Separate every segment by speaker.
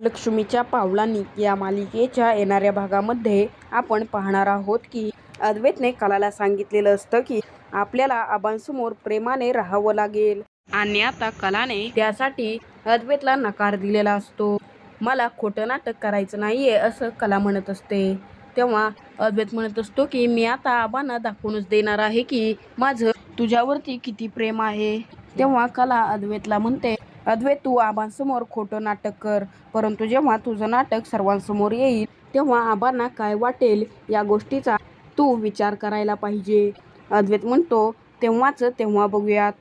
Speaker 1: लक्ष्मीच्या पावलांनी या मालिकेच्या येणाऱ्या भागामध्ये आपण पाहणार आहोत की अद्वैतने कलाला सांगितलेलं असतं की आपल्याला आबांसमोर प्रेमाने राहावं लागेल. आणि आता कलाने त्यासाठी अद्वैतला नकार दिलेला असतो. मला खोटं नाटक करायचं नाहीये असं कला म्हणत असते. तेव्हा अद्वैत म्हणत असतो की मी आता आबांना दाखवूनच देणार आहे की माझं तुझ्यावरती किती प्रेम आहे. तेव्हा कला अद्वैतला म्हणते अद्वैत तू आबांसमोर खोटं नाटक कर. परंतु जेव्हा तुझं नाटक सर्वांसमोर येईल तेव्हा आबांना काय वाटेल या गोष्टीचा तू विचार करायला पाहिजे. अद्वैत म्हणतो तेव्हाच तेव्हा बघूयात.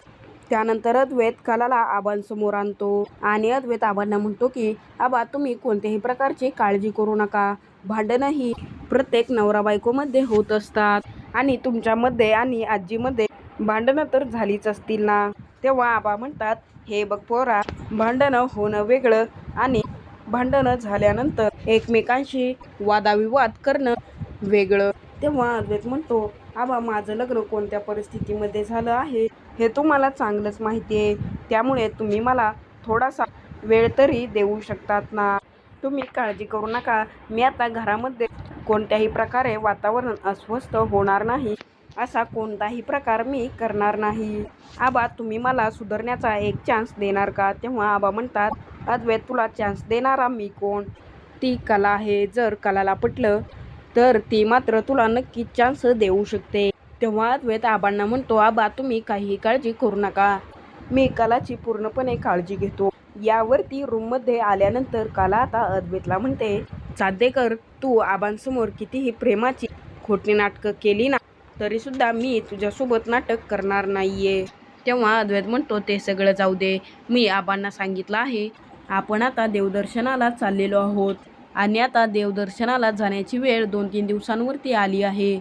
Speaker 1: त्यानंतर अद्वैत कलाला आबांसमोर आणतो. आणि अद्वैत आबांना म्हणतो की आबा तुम्ही कोणत्याही प्रकारची काळजी करू नका. भांडणं ही प्रत्येक नवरा बायकोमध्ये होत असतात. आणि तुमच्यामध्ये आणि आजीमध्ये भांडणं तर झालीच असतील ना? तेव्हा आबा म्हणतात हे बघ पोरा भांडणं होणं वेगळं आणि भांडणं झाल्यानंतर एकमेकांशी वादाविवाद करणं वेगळं. तेव्हा अद्वैत म्हणतो आबा माझं लग्न कोणत्या परिस्थितीमध्ये झालं आहे हे तुम्हाला चांगलंच माहिती आहे. त्यामुळे तुम्ही मला थोडासा वेळ तरी देऊ शकतात ना. तुम्ही काळजी करू नका. मी आता घरामध्ये कोणत्याही प्रकारे वातावरण अस्वस्थ होणार नाही. असा कोणताही प्रकार मी करणार नाही. आबा तुम्ही मला सुधारण्याचा एक चान्स देणार का? तेव्हा आबा म्हणतात अद्वैत तुला चान्स देणारा मी कोण? ती कला आहे. जर कलाला पटलं तर ती मात्र तुला नक्की चान्स देऊ शकते. तेव्हा अद्वैत आबांना म्हणतो आबा तुम्ही काही काळजी करू नका. मी कलाची पूर्णपणे काळजी घेतो. यावरती रूममध्ये आल्यानंतर कला आता अद्वैतला म्हणते चादेकर तू आबांसमोर कितीही प्रेमाची खोटी नाटकं केली ना तरीसुद्धा मी तुझ्यासोबत नाटक करणार नाही आहे तेव्हा अद्वैत म्हणतो ते सगळं जाऊ दे. मी आबांना सांगितलं आहे. आपण आता देवदर्शनाला चाललेलो आहोत. आणि आता देवदर्शनाला जाण्याची वेळ दोन तीन दिवसांवरती आली आहे.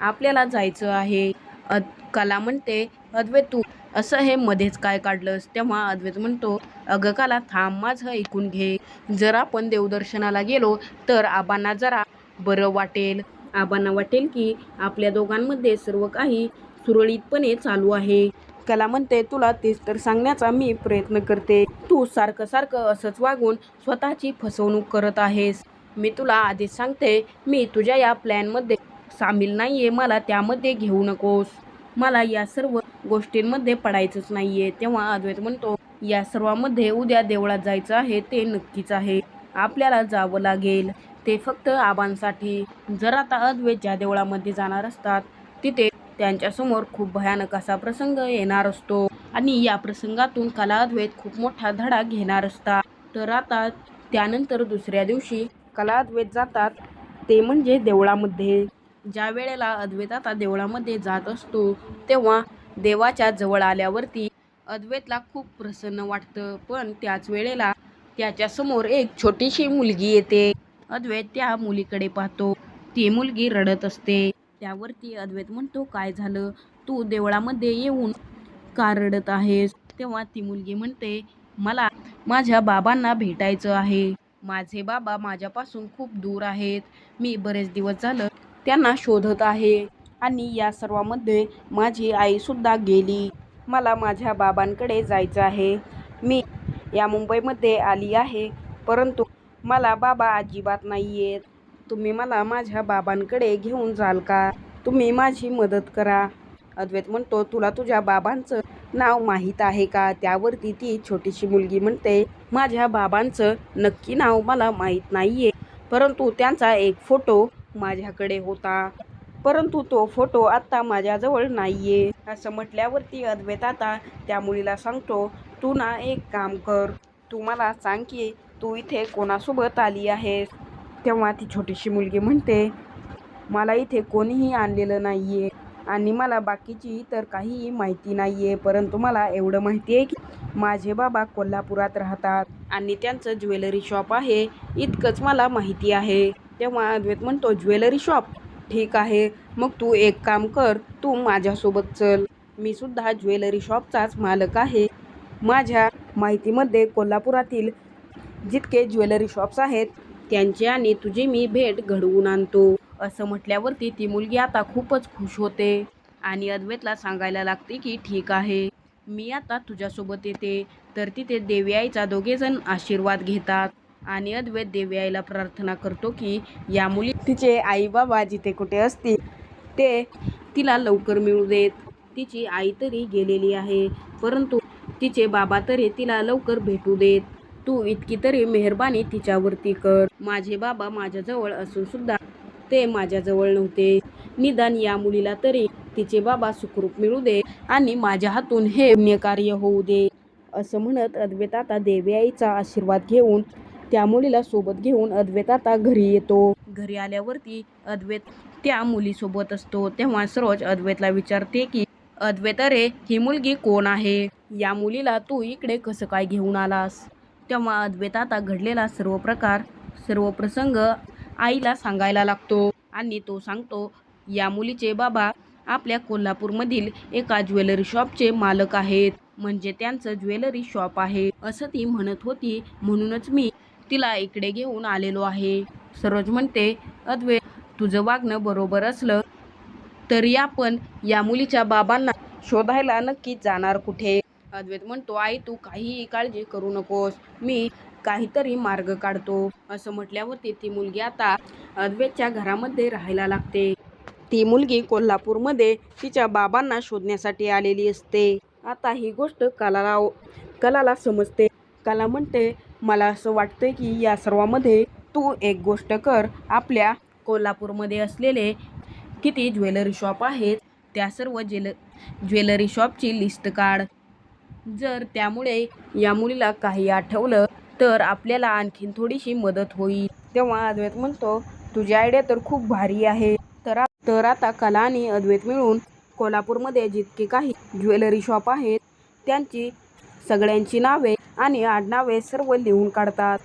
Speaker 1: आपल्याला जायचं आहे. अद कला म्हणते अद्वैत तू असं हे मध्येच काय काढलंस? तेव्हा अद्वैत म्हणतो अगं काला थांब माझं ऐकून घे. जर आपण देवदर्शनाला गेलो तर आबांना जरा बरं वाटेल. आबांना वाटेल की आपल्या दोघांमध्ये सर्व काही सुरळीतपणे चालू आहे. कला म्हणते तुला तेच तर सांगण्याचा मी प्रयत्न करते. तू सारखं सारखं असंच वागून स्वतःची फसवणूक करत आहेस. मी तुला आधीच सांगते मी तुझ्या या प्लॅनमध्ये सामील नाही आहे मला त्यामध्ये घेऊ नकोस. मला या सर्व गोष्टींमध्ये पडायचंच नाही आहे तेव्हा अद्वैत म्हणतो या सर्वामध्ये उद्या देवळात जायचं आहे ते नक्कीच आहे. आपल्याला जावं लागेल. ते फक्त आबांसाठी. जर आता अद्वैत ज्या देवळामध्ये जाणार असतात तिथे त्यांच्यासमोर खूप भयानक असा प्रसंग येणार असतो. आणि या प्रसंगातून कला अद्वैत खूप मोठा धडा घेणार असतात तर आता त्यानंतर दुसऱ्या दिवशी कला अद्वैत जातात ते म्हणजे देवळामध्ये. ज्या वेळेला अद्वैत आता देवळामध्ये जात असतो तेव्हा देवाच्या जवळ आल्यावरती अद्वैतला खूप प्रसन्न वाटतं. पण त्याच वेळेला त्याच्यासमोर एक छोटीशी मुलगी येते. अद्वैत त्या मुलीकडे पाहतो. ती मुलगी रडत असते. त्यावरती अद्वैत म्हणतो काय झालं? तू देवळामध्ये येऊन का रडत आहेस? तेव्हा ती मुलगी म्हणते मला माझ्या बाबांना भेटायचं आहे. माझे बाबा माझ्यापासून खूप दूर आहेत. मी बरेच दिवस झालं त्यांना शोधत आहे आणि या सर्वामध्ये माझी आईसुद्धा गेली. मला माझ्या बाबांकडे जायचं आहे. मी या मुंबईमध्ये आली आहे. परंतु मला बाबा अजिबात नाही आहेत तुम्ही मला माझ्या बाबांकडे घेऊन जाल का? तुम्ही माझी मदत करा. अद्वैत म्हणतो तुला तुझ्या बाबांचं नाव माहीत आहे का? त्यावरती ती छोटीशी मुलगी म्हणते माझ्या बाबांचं नक्की नाव मला माहीत नाही आहे परंतु त्यांचा एक फोटो माझ्याकडे होता. परंतु तो फोटो आत्ता माझ्याजवळ नाही आहे असं म्हटल्यावरती अद्वैत आता त्या मुलीला सांगतो तू ना एक काम कर. तू मला सांग की तू इथे कोणासोबत आली आहेस? तेव्हा ती छोटीशी मुलगी म्हणते मला इथे कोणीही आणलेलं नाही आहे आणि मला बाकीची तर काहीही माहिती नाही आहे परंतु मला एवढं माहिती आहे की माझे बाबा कोल्हापुरात राहतात आणि त्यांचं ज्वेलरी शॉप आहे इतकंच मला माहिती आहे. तेव्हा अद्वैत म्हणतो ज्वेलरी शॉप? ठीक आहे. मग तू एक काम कर तू माझ्यासोबत चल. मी सुद्धा ज्वेलरी शॉपचाच मालक आहे. माझ्या माहितीमध्ये कोल्हापुरातील जितके ज्वेलरी शॉप्स आहेत त्यांची आणि तुझी मी भेट घडवून आणतो. असं म्हटल्यावरती ती मुलगी आता खूपच खुश होते. आणि अद्वैतला सांगायला लागते की ठीक आहे मी आता तुझ्यासोबत येते. तर तिथे देवी आईचा दोघेजण आशीर्वाद घेतात. आणि अद्वैत देवी आईला प्रार्थना करतो की या मुली तिचे आई बाबा जिथे कुठे असतील ते तिला लवकर मिळू देत. तिची आई तरी गेलेली आहे परंतु तिचे बाबा तरी तिला लवकर भेटू देत. तू इतकी तरी मेहरबानी तिच्यावरती कर. माझे बाबा माझ्याजवळ असून सुद्धा ते माझ्याजवळ नव्हते. निदान या मुलीला तरी तिचे बाबा सुखरूप मिळू दे आणि माझ्या हातून हे पुण्यकार्य होऊ दे. असं म्हणत अद्वैत आता देवी आईचा आशीर्वाद घेऊन त्या मुलीला सोबत घेऊन अद्वैत आता घरी येतो. घरी आल्यावरती अद्वैत त्या मुलीसोबत असतो. तेव्हा सरोज अद्वैतला विचारते की अद्वैत रे ही मुलगी कोण आहे? या मुलीला तू इकडे कसं काय घेऊन आलास? तेव्हा अद्वैत आता घडलेला सर्व प्रकार सर्व प्रसंग आईला सांगायला लागतो आणि तो सांगतो या मुलीचे बाबा आपल्या कोल्हापूरमधील एका ज्वेलरी शॉपचे मालक आहेत. म्हणजे त्यांचं ज्वेलरी शॉप आहे. असं ती म्हणत होती. म्हणूनच मी तिला इकडे घेऊन आलेलो आहे. सरोज म्हणते अद्वे तुझं वागणं बरोबर असलं तरी आपण या मुलीच्या बाबांना शोधायला नक्कीच जाणार कुठे? अद्वैत. म्हणतो आई तू काहीही काळजी करू नकोस. मी काहीतरी मार्ग काढतो. असं म्हटल्यावरती ती मुलगी आता अद्वैतच्या घरामध्ये राहायला लागते. ती मुलगी कोल्हापूरमध्ये तिच्या बाबांना शोधण्यासाठी आलेली असते. आता ही गोष्ट कलाला कलाला समजते. कला म्हणते मला असं वाटते की या सर्वामध्ये तू एक गोष्ट कर. आपल्या कोल्हापूरमध्ये असलेले किती ज्वेलरी शॉप आहेत त्या सर्व ज्वेल ज्वेलरी शॉपची लिस्ट काढ. जर त्यामुळे या मुलीला काही आठवलं तर आपल्याला आणखीन थोडीशी मदत होईल. तेव्हा अद्वैत म्हणतो तुझी आयडिया तर खूप भारी आहे. तर तर आता कला आणि अद्वैत मिळून कोल्हापूरमध्ये जितके काही ज्वेलरी शॉप आहेत त्यांची सगळ्यांची नावे आणि आडनावे सर्व लिहून काढतात.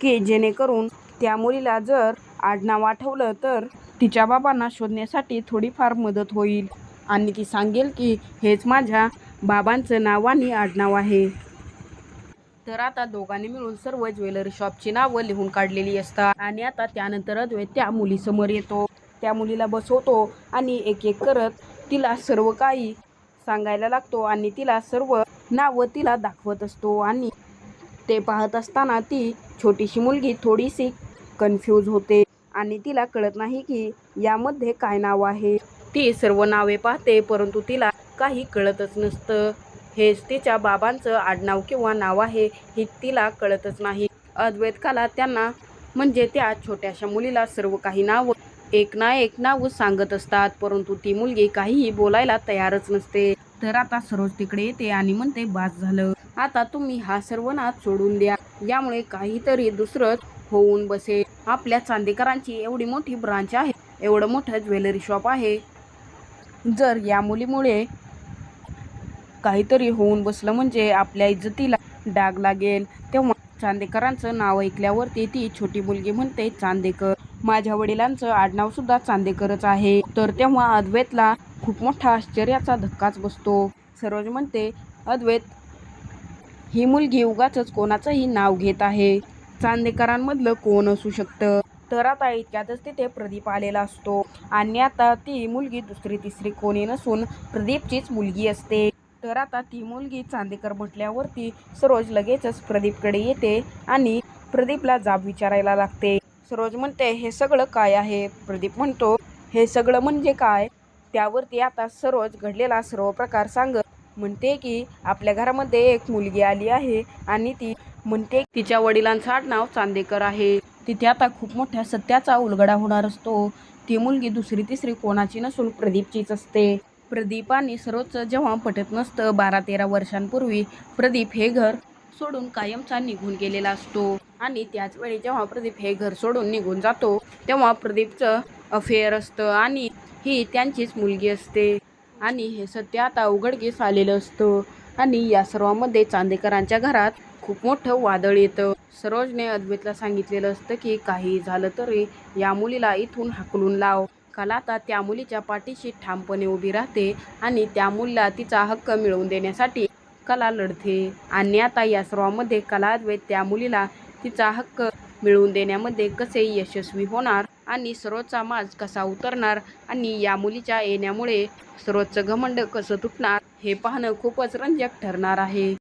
Speaker 1: की जेणेकरून त्या मुलीला जर आडनाव आठवलं तर तिच्या बाबांना शोधण्यासाठी थोडीफार मदत होईल. आणि ती सांगेल की हेच माझ्या बाबांचं नाव आणि आडनाव आहे. तर आता दोघांनी मिळून सर्व ज्वेलरी शॉपची नावं लिहून काढलेली असतात. आणि आता त्यानंतर अद्वैत त्या मुलीसमोर येतो. त्या मुलीला बसवतो आणि एक एक करत तिला सर्व काही सांगायला लागतो आणि तिला सर्व नावं तिला दाखवत असतो. आणि ते पाहत असताना ती छोटीशी मुलगी थोडीशी कन्फ्यूज होते आणि तिला कळत नाही की यामध्ये काय नाव आहे. ती सर्व नावे पाहते परंतु तिला काही कळतच नसतं. हेच तिच्या बाबांचं आडनाव किंवा नाव आहे हे तिला कळतच नाही. अद्वैत काला त्यांना म्हणजे त्या छोट्याशा मुलीला सर्व काही नाव एक ना एक नाव सांगत असतात. परंतु ती मुलगी काहीही बोलायला तयारच नसते. तर आता सरोज तिकडे येते आणि म्हणते बास झालं. आता तुम्ही हा सर्व नाद सोडून द्या. यामुळे काहीतरी दुसरंच होऊन बसेल आपल्या चांदेकरांची एवढी मोठी ब्रांच आहे. एवढं मोठं ज्वेलरी शॉप आहे. जर या मुलीमुळे काहीतरी होऊन बसलं म्हणजे आपल्या इज्जतीला डाग लागेल. तेव्हा चांदेकरांचं नाव ऐकल्यावरती ती छोटी मुलगी म्हणते चांदेकर माझ्या वडिलांचं आडनाव सुद्धा चांदेकरच आहे. तर तेव्हा अद्वैतला खूप मोठा आश्चर्याचा धक्काच बसतो. सरोज म्हणते अद्वैत ही मुलगी उगाच कोणाचंही नाव घेत आहे. चांदेकरांमधलं कोण असू शकतं? तर आता इतक्यातच तिथे प्रदीप आलेला असतो. आणि आता ती मुलगी दुसरी तिसरी कोणी नसून प्रदीपचीच मुलगी असते. तर आता ती मुलगी चांदेकर म्हटल्यावरती सरोज लगेचच प्रदीपकडे येते आणि प्रदीपला जाब विचारायला लागते. सरोज म्हणते हे सगळं काय आहे? प्रदीप म्हणतो हे सगळं म्हणजे काय? त्यावरती आता सरोज घडलेला सर्व प्रकार सांगत म्हणते की आपल्या घरामध्ये एक मुलगी आली आहे आणि ती म्हणते तिच्या वडिलांचं आडनाव चांदेकर आहे. तिथे आता खूप मोठ्या सत्याचा उलगडा होणार असतो. ती मुलगी दुसरी तिसरी कोणाची नसून प्रदीपचीच असते. प्रदीप आणि सरोजचं जेव्हा पटत नसतं बारा तेरा वर्षांपूर्वी प्रदीप हे घर सोडून कायमचा निघून गेलेला असतो. आणि त्याच वेळी जेव्हा प्रदीप हे घर सोडून निघून जातो तेव्हा प्रदीपचं अफेअर असतं आणि ही त्यांचीच मुलगी असते. आणि हे सत्य आता उघडकीस आलेलं असतं. आणि या सर्वामध्ये चांदेकरांच्या घरात खूप मोठं वादळ येतं. सरोजने अद्वैतला सांगितलेलं असतं की काही झालं तरी या मुलीला इथून हाकलून लाव. कला आता त्या मुलीच्या पाठीशी ठामपणे उभी राहते आणि त्या मुलीला तिचा हक्क मिळवून देण्यासाठी कला लढते. आणि आता या सर्वामध्ये कला त्या मुलीला तिचा हक्क मिळवून देण्यामध्ये कसे यशस्वी होणार आणि सरोजचा माज कसा उतरणार आणि या मुलीच्या येण्यामुळे सरोजचं घमंड कसं तुटणार हे पाहणं खूपच रंजक ठरणार आहे.